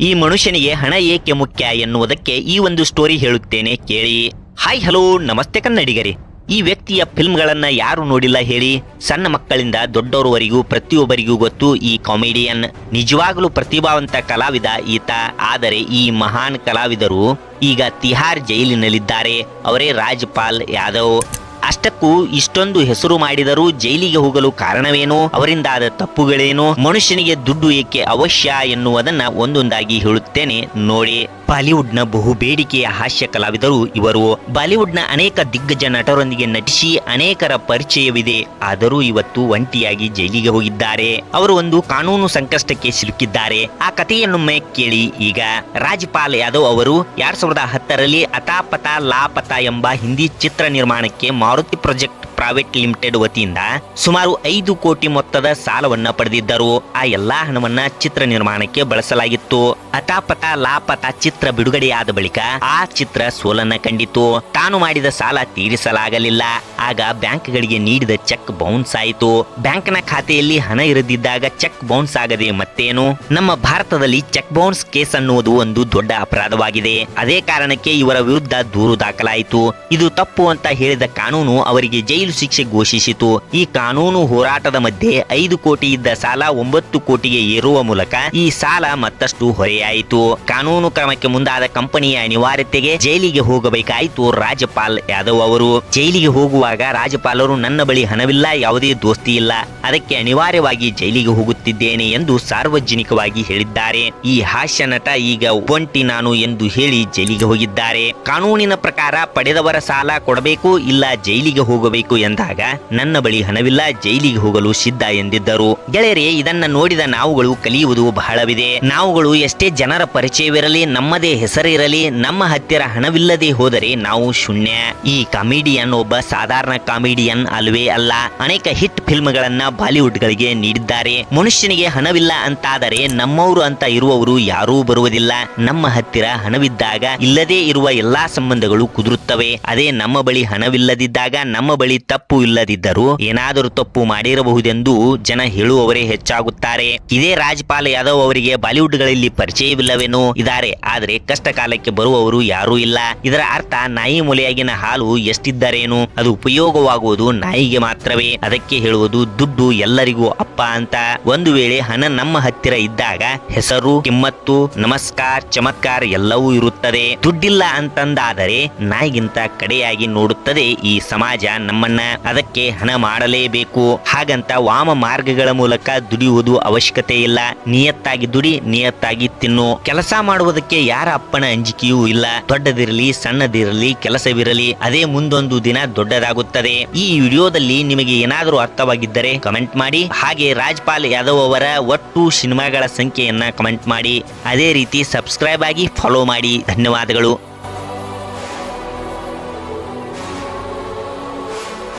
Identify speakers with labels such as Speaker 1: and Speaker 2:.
Speaker 1: ಈ ಮನುಷ್ಯನಿಗೆ ಹಣ ಏಕೆ ಮುಖ್ಯ ಎನ್ನುವುದಕ್ಕೆ ಈ ಒಂದು ಸ್ಟೋರಿ ಹೇಳುತ್ತೇನೆ ಕೇಳಿ. ಹಾಯ್ ಹಲೋ ನಮಸ್ತೆ ಕನ್ನಡಿಗರಿ. ಈ ವ್ಯಕ್ತಿಯ ಫಿಲ್ಮ್ಗಳನ್ನ ಯಾರು ನೋಡಿಲ್ಲ ಹೇಳಿ? ಸಣ್ಣ ಮಕ್ಕಳಿಂದ ದೊಡ್ಡವರವರೆಗೂ ಪ್ರತಿಯೊಬ್ಬರಿಗೂ ಗೊತ್ತು ಈ ಕಾಮಿಡಿಯನ್ ನಿಜವಾಗಲೂ ಪ್ರತಿಭಾವಂತ ಕಲಾವಿದ ಈತ. ಆದರೆ ಈ ಮಹಾನ್ ಕಲಾವಿದರು ಈಗ ತಿಹಾರ್ ಜೈಲಿನಲ್ಲಿದ್ದಾರೆ. ಅವರೇ ರಾಜ್ಪಾಲ್ ಯಾದವ್. ಅಷ್ಟಕ್ಕೂ ಇಷ್ಟೊಂದು ಹೆಸರು ಮಾಡಿದರೂ ಜೈಲಿಗೆ ಹೋಗಲು ಕಾರಣವೇನು? ಅವರಿಂದಾದ ತಪ್ಪುಗಳೇನು? ಮನುಷ್ಯನಿಗೆ ದುಡ್ಡು ಏಕೆ ಅವಶ್ಯ ಎನ್ನುವುದನ್ನ ಒಂದೊಂದಾಗಿ ಹೇಳುತ್ತೇನೆ. ನೋಡಿ, ಬಾಲಿವುಡ್ನ ಬಹು ಬೇಡಿಕೆಯ ಹಾಸ್ಯ ಕಲಾವಿದರು ಇವರು. ಬಾಲಿವುಡ್ನ ಅನೇಕ ದಿಗ್ಗಜ ನಟರೊಂದಿಗೆ ನಟಿಸಿ ಅನೇಕರ ಪರಿಚಯವಿದೆ. ಆದರೂ ಇವತ್ತು ಒಂಟಿಯಾಗಿ ಜೈಲಿಗೆ ಹೋಗಿದ್ದಾರೆ. ಅವರು ಒಂದು ಕಾನೂನು ಸಂಕಷ್ಟಕ್ಕೆ ಸಿಲುಕಿದ್ದಾರೆ. ಆ ಕಥೆಯನ್ನೊಮ್ಮೆ ಕೇಳಿ ಈಗ. ರಾಜ್ಪಾಲ್ ಯಾದವ್ ಅವರು, ಎರಡ್ ಸಾವಿರದ ಹತ್ತರಲ್ಲಿ ಅತಾಪತ, ಲಾಪತ ಎಂಬ ಹಿಂದಿ ಚಿತ್ರ ನಿರ್ಮಾಣಕ್ಕೆ Maruti project. ಪ್ರೈವೇಟ್ ಲಿಮಿಟೆಡ್ ವತಿಯಿಂದ ಸುಮಾರು ಐದು ಕೋಟಿ ಮೊತ್ತದ ಸಾಲವನ್ನ ಪಡೆದಿದ್ದರು. ಆ ಎಲ್ಲಾ ಹಣವನ್ನ ಚಿತ್ರ ನಿರ್ಮಾಣಕ್ಕೆ ಬಳಸಲಾಗಿತ್ತು. ಅತಾಪತ ಲಾಪತ ಚಿತ್ರ ಬಿಡುಗಡೆಯಾದ ಬಳಿಕ ಆ ಚಿತ್ರ ಸೋಲನ್ನ ಕಂಡಿತು. ತಾನು ಮಾಡಿದ ಸಾಲ ತೀರಿಸಲಾಗಲಿಲ್ಲ. ಆಗ ಬ್ಯಾಂಕ್ಗಳಿಗೆ ನೀಡಿದ ಚೆಕ್ ಬೌನ್ಸ್ ಆಯಿತು. ಬ್ಯಾಂಕ್ನ ಖಾತೆಯಲ್ಲಿ ಹಣ ಇರದಿದ್ದಾಗ ಚೆಕ್ ಬೌನ್ಸ್ ಆಗದೆ ಮತ್ತೇನು? ನಮ್ಮ ಭಾರತದಲ್ಲಿ ಚೆಕ್ ಬೌನ್ಸ್ ಕೇಸ್ ಅನ್ನುವುದು ಒಂದು ದೊಡ್ಡ ಅಪರಾಧವಾಗಿದೆ. ಅದೇ ಕಾರಣಕ್ಕೆ ಇವರ ವಿರುದ್ಧ ದೂರು ದಾಖಲಾಯಿತು. ಇದು ತಪ್ಪು ಅಂತ ಹೇಳಿದ ಕಾನೂನು ಅವರಿಗೆ ಜೈಲು ಶಿಕ್ಷೆ ಘೋಷಿಸಿತು. ಈ ಕಾನೂನು ಹೋರಾಟದ ಮಧ್ಯೆ ಐದು ಕೋಟಿ ಇದ್ದ ಸಾಲ ಒಂಬತ್ತು ಕೋಟಿಗೆ ಏರುವ ಮೂಲಕ ಈ ಸಾಲ ಮತ್ತಷ್ಟು ಹೊರೆಯಾಯಿತು. ಕಾನೂನು ಕ್ರಮಕ್ಕೆ ಮುಂದಾದ ಕಂಪನಿಯ ಅನಿವಾರ್ಯತೆಗೆ ಜೈಲಿಗೆ ಹೋಗಬೇಕಾಯಿತು ರಾಜ್ಯಪಾಲ್ ಯಾದವ್ ಅವರು. ಜೈಲಿಗೆ ಹೋಗುವಾಗ ರಾಜ್ಯಪಾಲರು ನನ್ನ ಬಳಿ ಹಣವಿಲ್ಲ, ಯಾವುದೇ ದೋಸ್ತಿ ಇಲ್ಲ. ಅದಕ್ಕೆ ಅನಿವಾರ್ಯವಾಗಿ ಜೈಲಿಗೆ ಹೋಗುತ್ತಿದ್ದೇನೆ ಎಂದು ಸಾರ್ವಜನಿಕವಾಗಿ ಹೇಳಿದ್ದಾರೆ. ಈ ಹಾಸ್ಯ ನಟ ಈಗ ಒಂಟಿ ನಾನು ಎಂದು ಹೇಳಿ ಜೈಲಿಗೆ ಹೋಗಿದ್ದಾರೆ. ಕಾನೂನಿನ ಪ್ರಕಾರ ಪಡೆದವರ ಸಾಲ ಕೊಡಬೇಕು, ಇಲ್ಲ ಜೈಲಿಗೆ ಹೋಗಬೇಕು ಎಂದಾಗ, ನನ್ನ ಬಳಿ ಹಣವಿಲ್ಲ, ಜೈಲಿಗೆ ಹೋಗಲು ಸಿದ್ಧ ಎಂದಿದ್ದರು. ಗೆಳೆಯರೇ, ಇದನ್ನ ನೋಡಿದ ನಾವುಗಳು ಕಲಿಯುವುದು ಬಹಳವಿದೆ. ನಾವುಗಳು ಎಷ್ಟೇ ಜನರ ಪರಿಚಯವಿರಲಿ, ನಮ್ಮದೇ ಹೆಸರಿರಲಿ, ನಮ್ಮ ಹತ್ತಿರ ಹಣವಿಲ್ಲದೆ ಹೋದರೆ ನಾವು ಶೂನ್ಯ. ಈ ಕಾಮಿಡಿಯನ್ ಒಬ್ಬ ಸಾಧಾರಣ ಕಾಮಿಡಿಯನ್ ಅಲ್ವೇ ಅಲ್ಲ, ಅನೇಕ ಹಿಟ್ ಫಿಲ್ಮ್ಗಳನ್ನ ಬಾಲಿವುಡ್ ಗಳಿಗೆ ನೀಡಿದ್ದಾರೆ. ಮನುಷ್ಯನಿಗೆ ಹಣವಿಲ್ಲ ಅಂತಾದರೆ ನಮ್ಮವರು ಅಂತ ಇರುವವರು ಯಾರೂ ಬರುವುದಿಲ್ಲ. ನಮ್ಮ ಹತ್ತಿರ ಹಣವಿದ್ದಾಗ, ಇಲ್ಲದೇ ಇರುವ ಎಲ್ಲಾ ಸಂಬಂಧಗಳು ಕುದುರುತ್ತವೆ. ಅದೇ ನಮ್ಮ ಬಳಿ ಹಣವಿಲ್ಲದಿದ್ದಾಗ, ನಮ್ಮ ಬಳಿ ತಪ್ಪು ಇಲ್ಲದಿದ್ದರೂ ಏನಾದರೂ ತಪ್ಪು ಮಾಡಿರಬಹುದೆಂದು ಜನ ಹೇಳುವವರೇ ಹೆಚ್ಚಾಗುತ್ತಾರೆ. ಇದೇ ರಾಜ್ಪಾಲ್ ಯಾದವ್ ಅವರಿಗೆ ಬಾಲಿವುಡ್ಗಳಲ್ಲಿ ಪರಿಚಯವಿಲ್ಲವೇನೋ ಇದ್ದಾರೆ. ಆದರೆ ಕಷ್ಟ ಕಾಲಕ್ಕೆ ಬರುವವರು ಯಾರೂ ಇಲ್ಲ. ಇದರ ಅರ್ಥ ನಾಯಿ ಮೊಲೆಯಾಗಿನ ಹಾಲು ಎಷ್ಟಿದ್ದರೇನು? ಅದು ಉಪಯೋಗವಾಗುವುದು ನಾಯಿಗೆ ಮಾತ್ರವೇ. ಅದಕ್ಕೆ ಹೇಳುವುದು ದುಡ್ಡು ಎಲ್ಲರಿಗೂ ಅಪ್ಪ ಅಂತ. ಒಂದು ವೇಳೆ ಹಣ ನಮ್ಮ ಹತ್ತಿರ ಇದ್ದಾಗ ಹೆಸರು, ಕಿಮ್ಮತ್ತು, ನಮಸ್ಕಾರ, ಚಮತ್ಕಾರ ಎಲ್ಲವೂ ಇರುತ್ತದೆ. ದುಡ್ಡಿಲ್ಲ ಅಂತಂದಾದರೆ ನಾಯಿಗಿಂತ ಕಡೆಯಾಗಿ ನೋಡುತ್ತದೆ ಈ ಸಮಾಜ ನಮ್ಮನ್ನ. ಅದಕ್ಕೆ ಹಣ ಮಾಡಲೇಬೇಕು. ಹಾಗಂತ ವಾಮ ಮಾರ್ಗಗಳ ಮೂಲಕ ದುಡಿಯುವುದು ಅವಶ್ಯಕತೆ ಇಲ್ಲ. ನಿಯತ್ತಾಗಿ ದುಡಿ, ನಿಯತ್ತಾಗಿ ತಿನ್ನು. ಕೆಲಸ ಮಾಡುವುದಕ್ಕೆ ಯಾರ ಅಪ್ಪನ ಅಂಜಿಕೆಯೂ ಇಲ್ಲ. ದೊಡ್ಡದಿರಲಿ, ಸಣ್ಣದಿರಲಿ, ಕೆಲಸವಿರಲಿ, ಅದೇ ಮುಂದೊಂದು ದಿನ ದೊಡ್ಡದಾಗುತ್ತದೆ. ಈ ವಿಡಿಯೋದಲ್ಲಿ ನಿಮಗೆ ಏನಾದರೂ ಅರ್ಥವಾಗಿದ್ದರೆ ಕಮೆಂಟ್ ಮಾಡಿ. ಹಾಗೆ ರಾಜ್ಪಾಲ್ ಯಾದವ್ ಅವರ ಒಟ್ಟು ಸಿನಿಮಾಗಳ ಸಂಖ್ಯೆಯನ್ನ ಕಮೆಂಟ್ ಮಾಡಿ. ಅದೇ ರೀತಿ ಸಬ್ಸ್ಕ್ರೈಬ್ ಆಗಿ ಫಾಲೋ ಮಾಡಿ. ಧನ್ಯವಾದಗಳು.